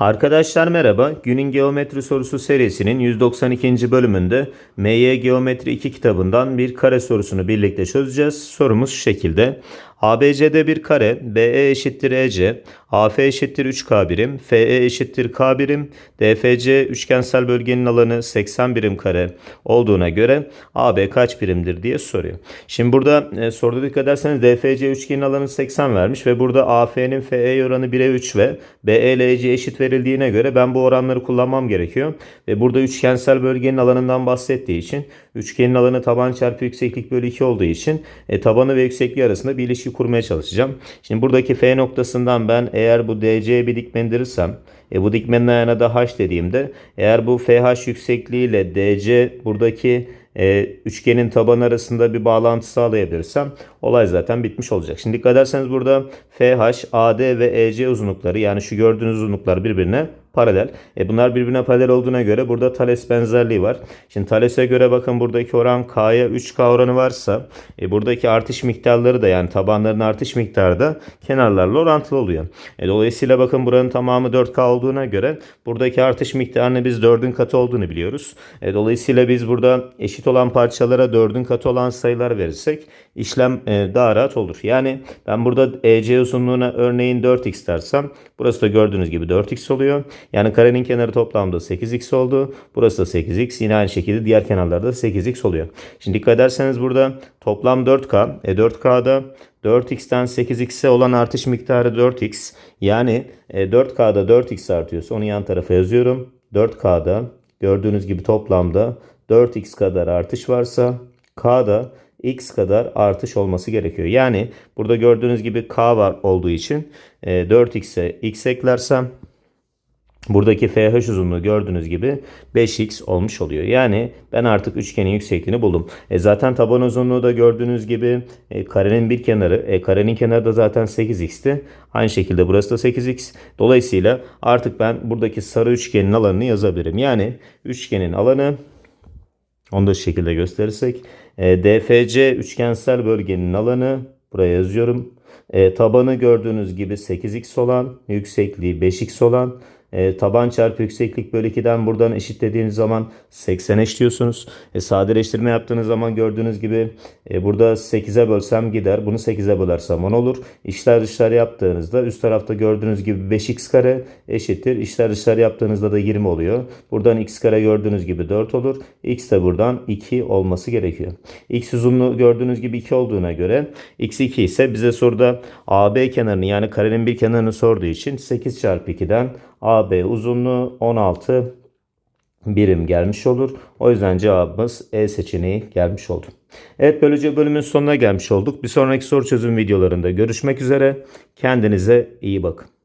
Arkadaşlar merhaba. Günün Geometri sorusu serisinin 192. bölümünde MY Geometri 2 kitabından bir kare sorusunu birlikte çözeceğiz. Sorumuz şu şekilde. ABC'de bir kare, BE eşittir EC, AF eşittir 3K birim, FE eşittir K birim, DFC üçgensel bölgenin alanı 80 birim kare olduğuna göre AB kaç birimdir diye soruyor. Şimdi burada e, soruda dikkat ederseniz DFC üçgenin alanı 80 vermiş ve burada AF'nin FE oranı 1'e 3 ve BE ile EC eşit verildiğine göre ben bu oranları kullanmam gerekiyor. Ve burada üçgensel bölgenin alanından bahsettiği için üçgenin alanı taban çarpı yükseklik bölü 2 olduğu için e, tabanı ve yüksekliği arasında bir ilişki kurmaya çalışacağım. Şimdi buradaki F noktasından ben eğer bu DC'ye bir dikme indirirsem e, bu dikmenin ayağına da H dediğimde eğer bu FH yüksekliği ile DC buradaki e, üçgenin taban arasında bir bağlantı sağlayabilirsem olay zaten bitmiş olacak. Şimdi dikkat ederseniz burada FH, AD ve EC uzunlukları yani şu gördüğünüz uzunluklar birbirine paralel. E bunlar birbirine paralel olduğuna göre burada Thales benzerliği var. Şimdi Thales'e göre bakın buradaki oran K'ya 3K oranı varsa e buradaki artış miktarları da yani tabanların artış miktarı da kenarlarla orantılı oluyor. E dolayısıyla bakın buranın tamamı 4K olduğuna göre buradaki artış miktarını biz 4'ün katı olduğunu biliyoruz. E dolayısıyla biz burada eşit olan parçalara 4'ün katı olan sayılar verirsek işlem e, daha rahat olur. Yani ben burada EC uzunluğuna örneğin 4x dersem burası da gördüğünüz gibi 4x oluyor. Yani karenin kenarı toplamda 8x oldu. Burası da 8x. Yine aynı şekilde diğer kenarlarda 8x oluyor. Şimdi dikkat ederseniz burada toplam 4K. E 4K'da 4x'ten 8x'e olan artış miktarı 4x. Yani e, 4K'da 4x artıyorsa onu yan tarafa yazıyorum. 4K'da gördüğünüz gibi toplamda 4x kadar artış varsa K'da x kadar artış olması gerekiyor. Yani burada gördüğünüz gibi k var olduğu için e, 4x'e x eklersem buradaki FH uzunluğu gördüğünüz gibi 5x olmuş oluyor. Yani ben artık üçgenin yüksekliğini buldum. E zaten taban uzunluğu da gördüğünüz gibi e, karenin bir kenarı. E, karenin kenarı da zaten 8x'ti. Aynı şekilde burası da 8x. Dolayısıyla artık ben buradaki sarı üçgenin alanını yazabilirim. Yani üçgenin alanı onu da şu şekilde gösterirsek. E, DFC üçgensel bölgenin alanı buraya yazıyorum. E, tabanı gördüğünüz gibi 8x olan, yüksekliği 5x olan, e, taban çarpı yükseklik bölü 2'den buradan eşitlediğiniz zaman 80 eşliyorsunuz. E, sadeleştirme yaptığınız zaman gördüğünüz gibi e, burada 8'e bölsem gider. Bunu 8'e bölersem 10 olur. İşler dışlar yaptığınızda üst tarafta gördüğünüz gibi 5x kare eşittir. İşler dışlar yaptığınızda da 20 oluyor. Buradan x kare gördüğünüz gibi 4 olur. x de buradan 2 olması gerekiyor. x uzunluğu gördüğünüz gibi 2 olduğuna göre x 2 ise bize soruda AB kenarını yani karenin bir kenarını sorduğu için 8 çarpı 2'den AB uzunluğu 16 birim gelmiş olur. O yüzden cevabımız E seçeneği gelmiş oldu. Evet böylece bölümün sonuna gelmiş olduk. Bir sonraki soru çözüm videolarında görüşmek üzere. Kendinize iyi bakın.